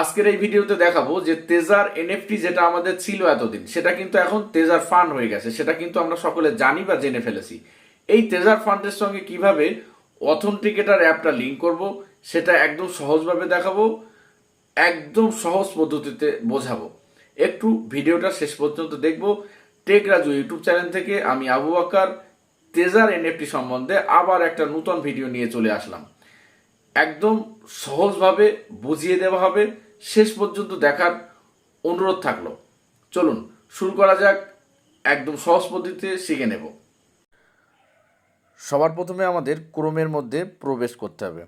আজকের এই ভিডিওতে দেখাবো যে তেজার এনএফটি যেটা আমাদের ছিল এতদিন, সেটা কিন্তু এখন তেজার ফান্ড হয়ে গেছে। সেটা কিন্তু আমরা সকলে জানি বা জেনে ফেলেছি। এই তেজার ফান্ডের সঙ্গে কীভাবে অথেন্টিকেটার অ্যাপটা লিঙ্ক করব, সেটা একদম সহজভাবে দেখাবো, একদম সহজ পদ্ধতিতে বোঝাবো। একটু ভিডিওটা শেষ পর্যন্ত দেখব। টেক রাজু ইউটিউব চ্যানেল থেকে আমি আবু বাক্কার, তেজার এনএফটি সম্বন্ধে আবার একটা নতুন ভিডিও নিয়ে চলে আসলাম। একদম সহজভাবে বুঝিয়ে দেওয়া হবে। শেষ পর্যন্ত দেখার অনুরোধ থাকল। চলুন, শুরু করা যাক। একদম সহজ পদ্ধতিতে শিখে নেব। সবার প্রথমে আমাদের ক্রোমের মধ্যে প্রবেশ করতে হবে।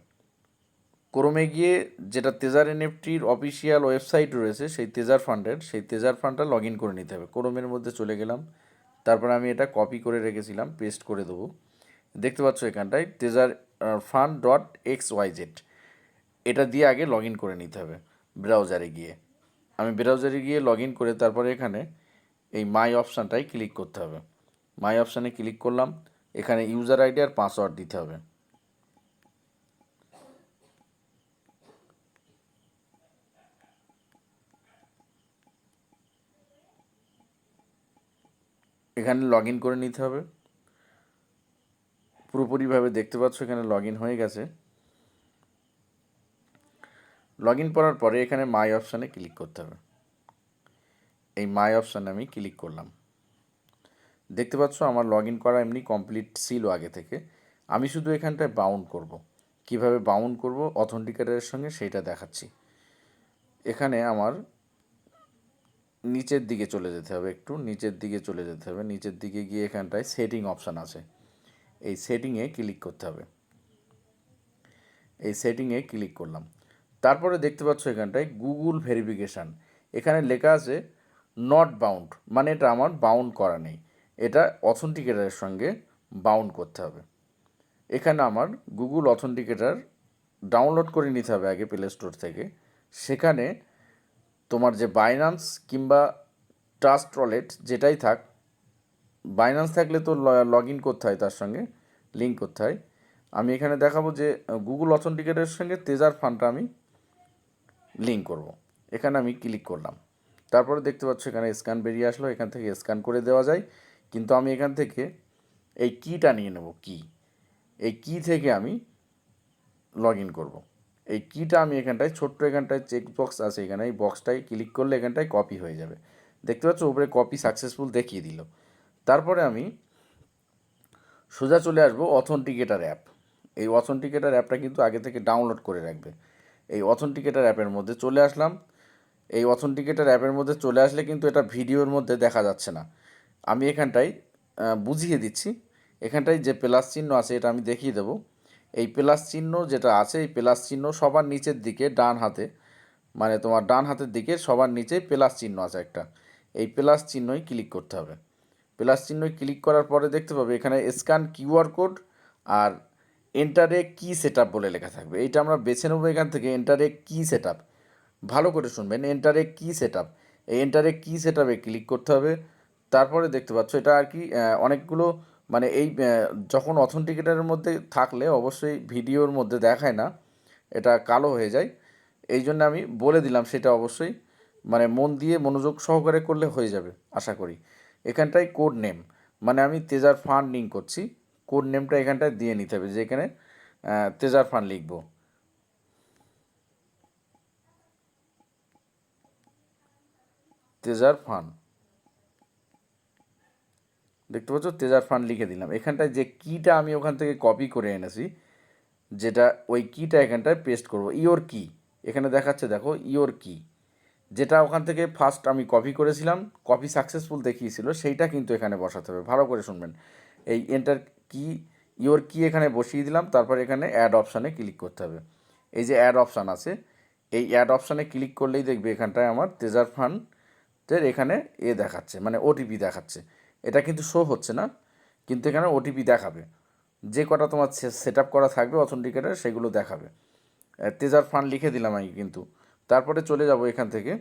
ক্রোমে গিয়ে যেটা তেজার এনএফটির অফিসিয়াল ওয়েবসাইট রয়েছে, সেই তেজার ফান্ডের, সেই তেজার ফান্ডটা লগ ইন করে নিতে হবে। ক্রোমের মধ্যে চলে গেলাম। তারপর আমি এটা কপি করে রেখেছিলাম, পেস্ট করে দেবো। দেখতে পাচ্ছ এখানটায়, তেজার fund dot X Y Z. এটা দিয়ে আগে লগ ইন করে নিতে হবে। ব্রাউজারে গিয়ে। আমি ব্রাউজারে গিয়ে লগ ইন করে তারপরে এখানে এই মাই অপশানটাই ক্লিক করতে হবে। মাই অপশানে ক্লিক করলাম, এখানে ইউজার আইডি আর পাসওয়ার্ড দিতে হবে। এখানে লগ ইন করে নিতে হবে। পুরোপুরিভাবে দেখতে পাচ্ছ এখানে লগ ইন হয়ে গেছে। লগ ইন করার পরে এখানে মাই অপশানে ক্লিক করতে হবে। এই মাই অপশানে আমি ক্লিক করলাম। দেখতে পাচ্ছ আমার লগ ইন করা এমনি কমপ্লিট ছিল আগে থেকে। আমি শুধু এখানটায় বাউন্ড করব। কীভাবে বাউন্ড করব? অথেন্টিকেটারের সঙ্গে সেইটা দেখাচ্ছি। এখানে আমার নিচের দিকে চলে যেতে হবে একটু। নিচের দিকে চলে যেতে হবে। নিচের দিকে গিয়ে এখানটায় সেটিং অপশান আছে। এই সেটিংয়ে ক্লিক করতে হবে। এই সেটিংয়ে ক্লিক করলাম। তারপরে দেখতে পাচ্ছ এখানটায় গুগল ভেরিফিকেশান এখানে লেখা আছে নট বাউন্ড মানে এটা আমার বাউন্ড করা নেই। এটা অথেন্টিকেটারের সঙ্গে বাউন্ড করতে হবে। এখানে আমার গুগল অথেন্টিকেটার ডাউনলোড করে নিতে হবে আগে প্লে স্টোর থেকে। সেখানে তোমার যে বাইনান্স কিংবা ট্রাস্ট ওয়ালেট যেটাই থাক বাইনান্স থাকলে তো লগ ইন করতে হয় তার সঙ্গে লিঙ্ক করতে হয়। আমি এখানে দেখাবো যে গুগল অথেন্টিকেটের সঙ্গে তেজার ফান্ডটা আমি লিঙ্ক করব। এখানে আমি ক্লিক করলাম। তারপরে দেখতে পাচ্ছ এখানে স্ক্যান বেরিয়ে আসলো, এখান থেকে স্ক্যান করে দেওয়া যায়। কিন্তু আমি এখান থেকে এই কিটা নিয়ে নেব কি এই কি থেকে আমি লগ ইন করব। এই কিটা আমি এখানটায়, ছোট্ট এখানটায় চেক বক্স আছে এখানে, এই বক্সটায় ক্লিক করলে এখানটায় কপি হয়ে যাবে। দেখতে পাচ্ছ উপরে কপি সাকসেসফুল দেখিয়ে দিল। তারপরে আমি সোজা চলে আসব অথেন্টিকেটার অ্যাপ এই অথেন্টিকেটার অ্যাপটা কিন্তু আগে থেকে ডাউনলোড করে রাখবে। এই অথেন্টিকেটার অ্যাপের মধ্যে চলে আসলাম। এই অথেন্টিকেটার অ্যাপের মধ্যে চলে আসলে কিন্তু এটা ভিডিওর মধ্যে দেখা যাচ্ছে না। আমি এখানটায় বুঝিয়ে দিচ্ছি। এখানটায় যে প্লাস চিহ্ন আছে এটা আমি দেখিয়ে দেবো। এই প্লাস চিহ্ন যেটা আছে, এই প্লাস চিহ্ন সবার নিচের দিকে, ডান হাতে মানে তোমার ডান হাতের দিকে সবার নিচে প্লাস চিহ্ন আছে একটা। এই প্লাস চিহ্নই ক্লিক করতে হবে। প্লাস চিহ্নই ক্লিক করার পরে দেখতে পাবে এখানে স্ক্যান কিউআর কোড আর এন্টারে কি সেট বলে লেখা থাকবে? এটা আমরা বেছে নেব এখান থেকে এন্টারে কি সেট ভালো করে শুনবেন এন্টারে কি সেট এই এন্টারে কি সেট ক্লিক করতে হবে। তারপরে দেখতে পাচ্ছ, এটা আর কি অনেকগুলো মানে এই যখন অথেন্টিকেটারের মধ্যে থাকলে অবশ্যই ভিডিওর মধ্যে দেখায় না, এটা কালো হয়ে যায়। এই জন্য আমি বলে দিলাম সেটা অবশ্যই মানে মন দিয়ে মনোযোগ সহকারে করলে হয়ে যাবে, আশা করি। এখানটায় কোড নেম মানে আমি তেজার ফান্ড করছি। কোড নেমটা এখানটায় দিয়ে নিতে হবে যে এখানে তেজার ফান লিখব। তেজার ফান দেখতে পাচ্ছ তেজার ফান্ড লিখে দিলাম। এখানটায় যে কিটা আমি ওখান থেকে কপি করে এনেছি, যেটা ওই কিটা এখানটায় পেস্ট করব। ইওর কি এখানে দেখাচ্ছে, দেখো ইওর কি যেটা ওখান থেকে ফার্স্ট আমি কপি করেছিলাম কপি সাকসেসফুল দেখিয়েছিল, সেইটা কিন্তু এখানে বসাতে হবে। ভালো করে শুনবেন। এই এন্টার কি ইওর কি এখানে বসিয়ে দিলাম, তারপর এখানে অ্যাড অপশানে ক্লিক করতে হবে। এই যে অ্যাড অপশান আছে, এই অ্যাড অপশানে ক্লিক করলেই দেখবে এখানটায় আমার তেজার ফান্ডের এখানে এ দেখাচ্ছে মানে ওটিপি দেখাচ্ছে। এটা কিন্তু শো হচ্ছে না, কিন্তু এখানে ওটিপি দেখাবে। যে কটা তোমার সেট আপ করা থাকবে অথেন্টিকেটার সেগুলো দেখাবে। তেজার ফান্ড লিখে দিলাম আমি কিন্তু। তারপরে চলে যাব এখান থেকে।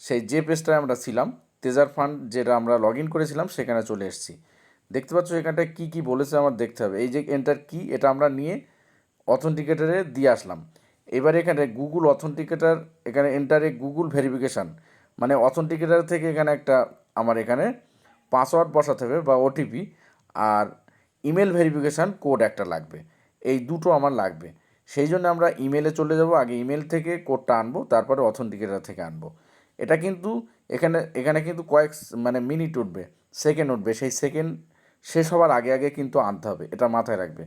সেই যে পেজটায় আমরা ছিলাম তেজার ফান্ড যেটা আমরা লগ ইন করেছিলাম, সেখানে চলে এসেছি। দেখতে পাচ্ছ এখানটায় কী কী বলেছে আমার দেখতে হবে। এই যে এন্টার কি এটা আমরা নিয়ে অথেন্টিকেটারে দিয়ে আসলাম। এবারে এখানে গুগল অথেন্টিকেটার এখানে এন্টারে গুগল ভেরিফিকেশান মানে অথেন্টিকেটার থেকে এখানে একটা আমার এখানে পাসওয়ার্ড বসাতে হবে বা ওটিপি আর ইমেল ভেরিফিকেশান কোড একটা লাগবে। এই দুটো আমার লাগবে। সেই জন্য আমরা ইমেলে চলে যাব, আগে ইমেল থেকে কোডটা আনব, তারপরে অথেন্টিকেটার থেকে আনব। এটা কিন্তু এখানে এখানে কিন্তু কয়েক মানে মিনিট উঠবে সেকেন্ড উঠবে। সেই সেকেন্ড শেষ হওয়ার আগে আগে কিন্তু আনতে হবে, এটা মাথায় রাখবে।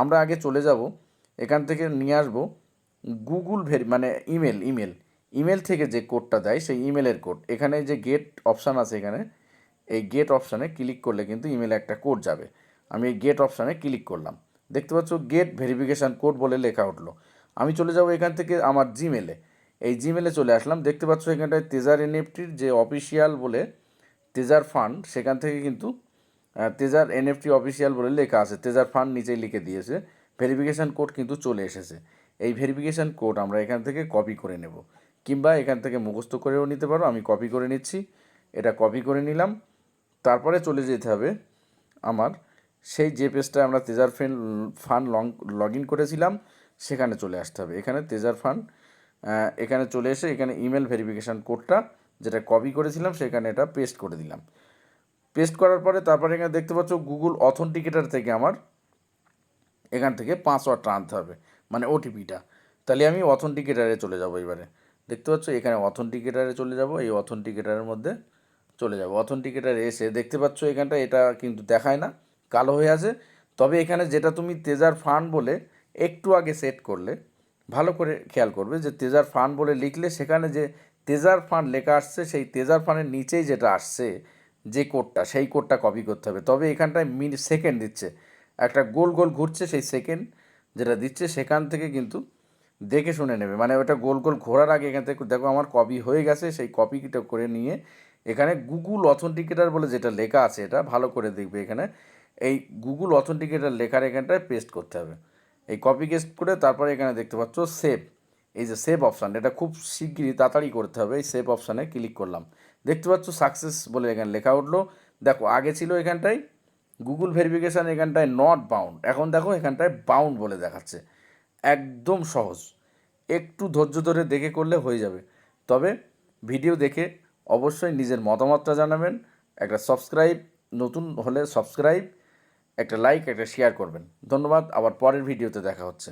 আমরা আগে চলে যাব, এখান থেকে নিয়ে আসব গুগল ভেরি মানে ইমেল ইমেল। ইমেল থেকে যে কোডটা দেয় সেই ইমেলের কোড। এখানে যে গেট অপশান আছে এখানে, এই গেট অপশানে ক্লিক করলে কিন্তু ইমেলে একটা কোড যাবে। আমি এই গেট অপশানে ক্লিক করলাম। দেখতে পাচ্ছ, গেট ভেরিফিকেশান কোড বলে লেখা উঠল। আমি চলে যাব এখান থেকে আমার জিমেলে। এই জিমেলে চলে আসলাম। দেখতে পাচ্ছ, এখানটায় তেজার এনএফটির যে অফিসিয়াল বলে তেজার ফান্ড, সেখান থেকে কিন্তু তেজার এনএফটি অফিসিয়াল বলে লেখা আছে। তেজার ফান্ড নিচেই লিখে দিয়েছে। ভেরিফিকেশান কোড কিন্তু চলে এসেছে। এই ভেরিফিকেশান কোড আমরা এখান থেকে কপি করে নেব। কিংবা এখান থেকে মুখস্থ করেও নিতে পারো। আমি কপি করে নিচ্ছি। এটা কপি করে নিলাম। তারপরে চলে যেতে হবে আমার সেই যে পেজটা আমরা তেজার ফেন ফান্ড লং লগ ইন করেছিলাম, সেখানে চলে আসতে হবে। এখানে তেজার ফান্ড এখানে চলে এসে এখানে ইমেল ভেরিফিকেশান কোডটা যেটা কপি করেছিলাম, সেখানে এটা পেস্ট করে দিলাম। পেস্ট করার পরে তারপরে এখানে দেখতে পাচ্ছ গুগল অথেন্টিকেটার থেকে আমার এখান থেকে পাসওয়ার্ডটা আনতে হবে মানে ওটিপিটা তাহলে আমি অথেন্টিকেটারে চলে যাব এবারে। দেখতে পাচ্ছ এখানে অথেন্টিকেটারে চলে যাব, এই অথেন্টিকেটারের মধ্যে চলে যাব। অথেন্টিকেটারে এসে দেখতে পাচ্ছ এখানটা, এটা কিন্তু দেখায় না, কালো হয়ে আছে। তবে এখানে যেটা তুমি তেজার ফান্ড বলে, একটু আগে সেট করলে, ভালো করে খেয়াল করবে যে তেজার ফান্ড বলে লিখলে সেখানে যে তেজার ফান্ড লেখা আসছে, সেই তেজার ফান্ডের নিচেই যেটা আসছে যে কোডটা, সেই কোডটা কপি করতে হবে। তবে এখানটায় মিনি সেকেন্ড দিচ্ছে। একটা গোল গোল ঘুরছে সেই সেকেন্ড যেটা দিচ্ছে, সেখান থেকে কিন্তু দেখে শুনে নেবে। মানে ওটা গোল গোল ঘোরার আগে এখান থেকে দেখো আমার কপি হয়ে গেছে, সেই কপিটা করে নিয়ে এখানে গুগল অথেন্টিকেটার বলে যেটা লেখা আছে এটা ভালো করে দেখবে এখানে। এই গুগল অথেন্টিকেটার লেখার এখানটায় পেস্ট করতে হবে। এই কপি পেস্ট করে তারপরে এখানে দেখতে পাচ্ছ সেভ এই যে সেভ অপশান এটা খুব শিগগিরই তাড়াতাড়ি করতে হবে। এই সেভ অপশানে ক্লিক করলাম। দেখতে পাচ্ছ সাকসেস বলে এখানে লেখা উঠল। দেখো, আগে ছিল এখানটায় গুগল ভেরিফিকেশান এখানটায় নট বাউন্ড এখন দেখো এখানটায় বাউন্ড বলে দেখাচ্ছে। একদম সহজ। একটু ধৈর্য ধরে দেখে করলে হয়ে যাবে। তবে ভিডিও দেখে অবশ্যই নিজের মতামতটা জানাবেন। একটা সাবস্ক্রাইব নতুন হলে সাবস্ক্রাইব একটা লাইক একটা শেয়ার করবেন। ধন্যবাদ। আবার পরের ভিডিওতে দেখা হচ্ছে।